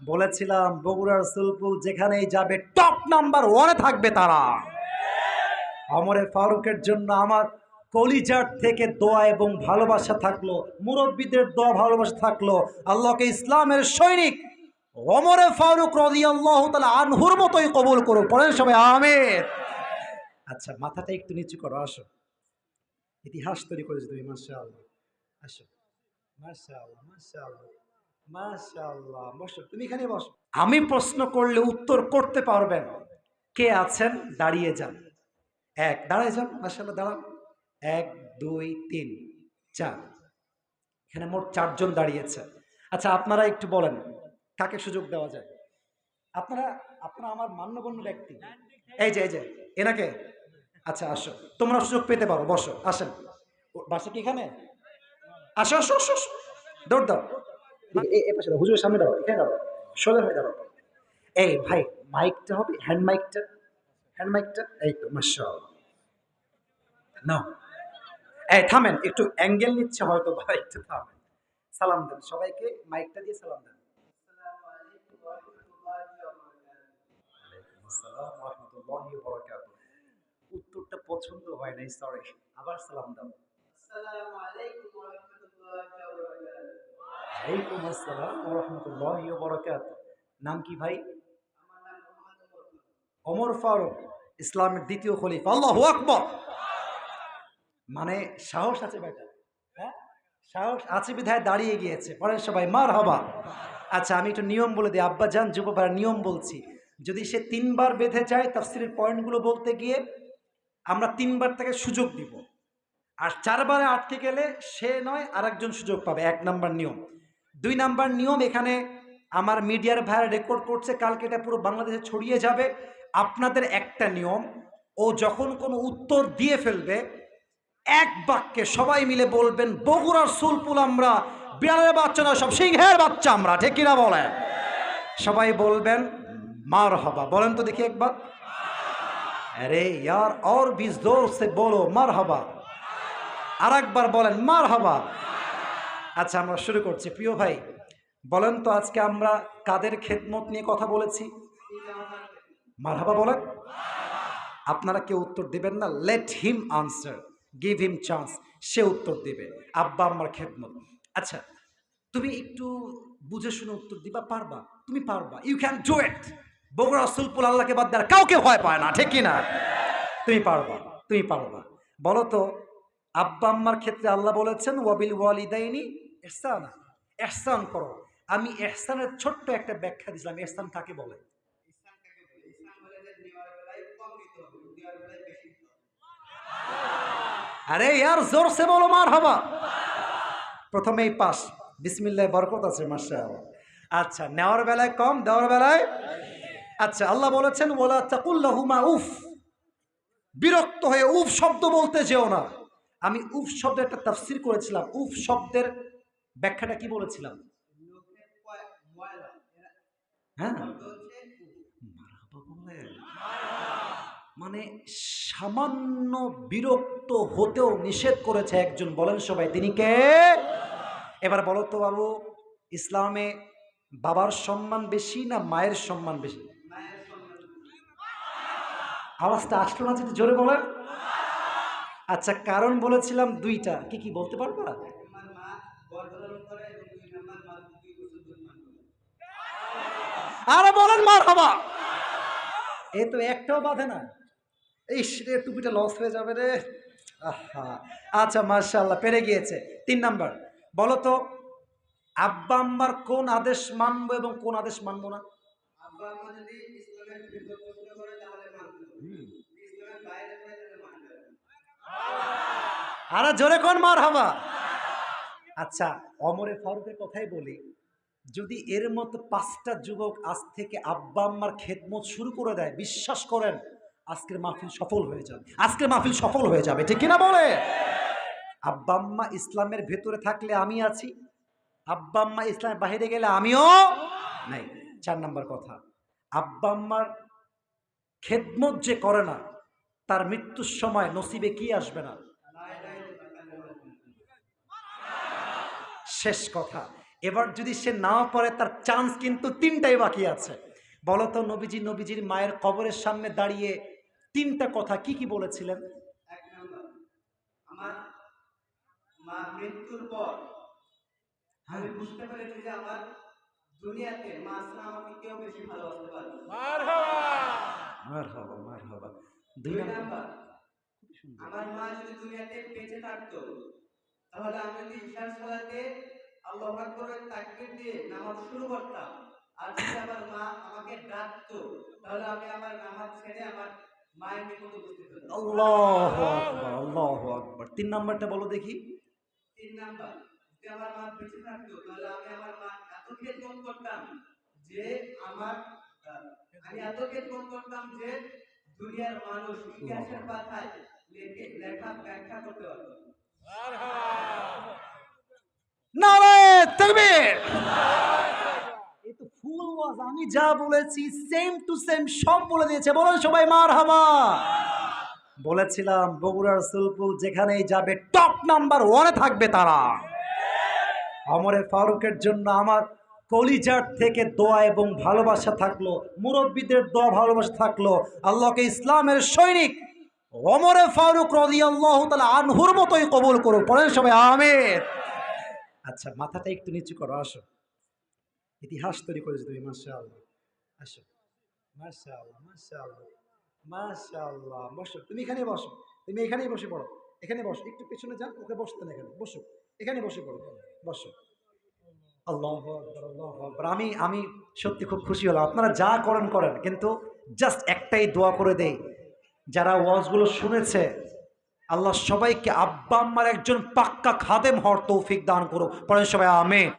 বলেছিলাম বগুড়ার সুলপুল যেখানেই যাবে টপ নাম্বার ওয়ানে থাকবে তারা। অমরে ফারুকের জন্য আমার কলিজার থেকে দোয়া এবং ভালোবাসা থাকল, মুরব্বীদের দোয়া ভালোবাসা থাকল, আল্লাহকে ইসলামের সৈনিক অমরে ফারুক রদি আল্লাহ তালা আনহুর মতোই কবুল করুক। পড়েন সবাই আমের আচ্ছা মাথাটা একটু নিচু করো, আসো। ইতিহাস তৈরি করেছ তুমি আল্লাহ আসো। মাসা আল্লাহ তুমি এখানে বসো। আমি প্রশ্ন করলে উত্তর করতে পারবেন। কে আছেন? দাঁড়িয়ে যান। এক, দাঁড়ায় যান, মাশাআল্লাহ, দাঁড়ান। এক, দুই, তিন, চার। এখানে মোট চারজন দাঁড়িয়েছে। আচ্ছা আপনারা একটু বলেন, কাকে সুযোগ দেওয়া যায়? আপনারা আপনারা আমার মান্যগণ্য ব্যক্তি। এই যে এই যে, এনাকে? আচ্ছা আসো। তোমরা সুযোগ পেতে পারো, বসো, আসেন। বাসা কি এখানে? আসো আসো আসো আসো। দৌড় দাও। এ সামনে দাঁড়াও এই ভাই মাইকটা হবে হ্যান্ড মাইকটা হ্যান্ড মাইকটা এই তো না এই থামেন একটু অ্যাঙ্গেল নিচ্ছে হয়তো ভাই একটু থামেন। সালাম দেন সবাইকে মাইকটা দিয়ে সালাম দেন। উত্তরটা পছন্দ হয় নাই সরি আবার সালাম দাও। আসসালামু আলাইকুম ওয়া রাহমাতুল্লাহি আসসালাম রাহমাতুল্লাহি ওয়া বারাকাতুহু। নাম কি ভাই। ওমর ফারুক, ইসলামের দ্বিতীয় খলিফা। আল্লাহু আকবার। মানে সাহস আছে বেটা হ্যাঁ? সাহস আছে বিধায় দাঁড়িয়ে গিয়েছে। পরে সবাই মার হবা আচ্ছা আমি একটু নিয়ম বলে দিই। আব্বা যান যুবপাড়া নিয়ম বলছি। যদি সে তিনবার বেঁধে যায়, তাফসিরের পয়েন্টগুলো বলতে গিয়ে আমরা তিনবার তাকে সুযোগ দিব। আর চারবারে আটকে গেলে সে নয়, আরেকজন সুযোগ পাবে। এক নাম্বার নিয়ম। দুই নাম্বার নিয়ম এখানে আমার মিডিয়ার ভাইয়ারা রেকর্ড করছে, কালকে এটা পুরো বাংলাদেশে ছড়িয়ে যাবে। আপনাদের একটা নিয়ম, ও যখন কোনো উত্তর দিয়ে ফেলবে, এক বাক্যে সবাই মিলে বলবেন, বগুড়ার সুলপুল আমরা, বিড়ালের বাচ্চা না সব সিংহের বাচ্চা আমরা। ঠিক কিনা বলে সবাই বলবেন, মার হবা। বলেন তো দেখি একবার। আরে ইয়ার অর বিশ দোর সে বলো, মার হবা। আর একবার বলেন, মার হবা। আচ্ছা আমরা শুরু করছি। প্রিয় ভাই, বলেন তো আজকে আমরা কাদের খেদমত নিয়ে কথা বলেছি? মারহাবা বলেন। আপনারা কেউ উত্তর দিবেন না। Let him answer give him chance সে উত্তর দিবে। আব্বা আমার খেদমত। আচ্ছা তুমি একটু বুঝে শুনে উত্তর দিবা? পারবা? তুমি পারবা। You can do it Bogura সুলপুল আল্লাহকে বাদ দেওয়ার কাউকে ভয় পায় না, ঠিক না তুমি পারবা তুমি পারবা। বলো তো আব্বা আম্মার ক্ষেত্রে আল্লাহ বলেছেন, ওয়াবিল ওয়ালিদাইনি এহসান এহসান করো। আমি এহসানের ছোট্ট একটা ব্যাখ্যা দিলাম এহসান কাকে বলে। আরে ইয়ার জোর সে বলো, মার হবা। প্রথমেই পাস। বিসমিল্লাহ, বরকত আছে মাসা আচ্ছা নেওয়ার বেলায় কম, দেওয়ার বেলায়? আচ্ছা আল্লাহ বলেছেন ওলা তাকুল্লাহুমা উফ। বিরক্ত হয়ে উফ শব্দ বলতে যেও না। আমি উফ শব্দ একটা তাফসির করেছিলাম, উফ শব্দের ব্যাখ্যাটা কি বলেছিলাম? হ্যাঁ। মানে সামান্য বিরক্ত হতেও নিষেধ করেছে একজন, বলেন সবাই, তিনি কে? এবার বলো তো বাবু, ইসলামে বাবার সম্মান বেশি না মায়ের সম্মান বেশি? আওয়াজটা আসলো না যদি জোরে বলেন। আচ্ছা কারণ বলেছিলাম দুইটা। কি কি বলতে পারবা? আমার মা গর্ভধারণ করে এবং দুই নাম্বার মা দুই বছর দুধ পান করে। আরে বলেন মার হবা এ তো একটাও বাধে না। এই রে টুপিটা লস হয়ে যাবে রে। আহা। আচ্ছা মার্শাল্লাহ পেরে গিয়েছে। তিন নাম্বার। বলো তো আব্বা আম্মার কোন আদেশ মানবো এবং কোন আদেশ মানবো না? আব্বা আম্মা যদি ইসলামের বিরুদ্ধে প্রশ্ন করে তাহলে মানতে হবে। ইসলামের বাইরে করে তাহলে মানতে হবে না। আরে জোরে কোন মার হবা আচ্ছা অমরে ফারুকের কথাই বলি। যদি এর মতো পাঁচটা যুবক আজ থেকে আব্বা আম্মার খেদমত শুরু করে দেয়, বিশ্বাস করেন, আজকের মাহফিল সফল হয়ে যাবে। আজকের মাহফিল সফল হয়ে যাবে, ঠিক কিনা বলে? আব্বা আম্মা ইসলামের ভেতরে থাকলে আমি আছি, আব্বা আম্মা ইসলামের বাইরে গেলে আমিও নাই। চার নাম্বার কথা, আব্বা আম্মার খেদমত যে করে না, তার মৃত্যুর সময় নসিবে কি আসবে না? শেষ কথা। এবার যদি সে না পড়ে তার চান্স কিন্তু তিনটাই বাকি আছে। বলো তো নবীজি নবীজির মায়ের কবরের সামনে দাঁড়িয়ে তিনটা কথা কি কি বলেছিলেন? আমার মা মৃত্যুর পর আমি বুঝতে পেরেছি যে আমার দুনিয়াতে মা ছাড়া আমাকে কেউ বেশি ভালোবাসতে পারবে না। মার হবা মার হবা দুই দুই নাম্বার। নাম্বার আমার মা যদি দুনিয়াতে বেঁচে থাকতো তাহলে আমি যদি ঈশার সালাতে আল্লাহ আকবর তাকবীর দিয়ে নামাজ শুরু করতাম। আর যদি আমার মা আমাকে ডাকতো তাহলে আমি আমার নামাজ ছেড়ে আমার মায়ের নিকট উপস্থিত হতাম। আল্লাহ আকবার আল্লাহ আকবার। তিন নাম্বারটা বলো দেখি। তিন নাম্বার যদি আমার মা বেঁচে থাকতো তাহলে আমি আমার মা এত খেদমত করতাম যে আমার আমি এত খেদমত করতাম যে দুনিয়ার মানুষ ইতিহাসের পাতায় লেখে লেখা ব্যাখ্যা করতে পারতো। ওয়াজ, আমি যা বলেছি সেম টু সেম সব বলে দিয়েছে। বলুন সবাই মার হাবা বলেছিলাম, বগুড়ার সুলপুল যেখানেই যাবে টপ নাম্বার ওয়ানে থাকবে তারা। অমরে ফারুকের জন্য আমার কলিজার থেকে দোয়া এবং ভালোবাসা থাকল। মুরব্বীদের দোয়া, ভালোবাসা থাকল। আল্লাহকে ইসলামের সৈনিক অমরে ফারুক রদি আল্লাহ তালা আনহুর মতোই কবুল করুক। পড়েন সবাই আমের আচ্ছা মাথাটা একটু নিচু করো, আসো। ইতিহাস তৈরি করেছ তুমি মাসা আল্লাহ আসো। মাসা আল্লাহ মাসা আল্লাহ বসো। তুমি এখানেই বসো। তুমি এখানেই বসে পড়ো। এখানে বসো। একটু পেছনে যান, ওকে বসতে না এখানে বসো। এখানে বসে পড়ো। বসো। আমি আমি সত্যি খুব খুশি হলাম। আপনারা যা করেন করেন। কিন্তু জাস্ট একটাই দোয়া করে দেই। যারা ওয়াজগুলো শুনেছে আল্লাহ সবাইকে আব্বা আম্মার একজন পাক্কা খাদেম হওয়ার তৌফিক দান করো পরে সবাই আমে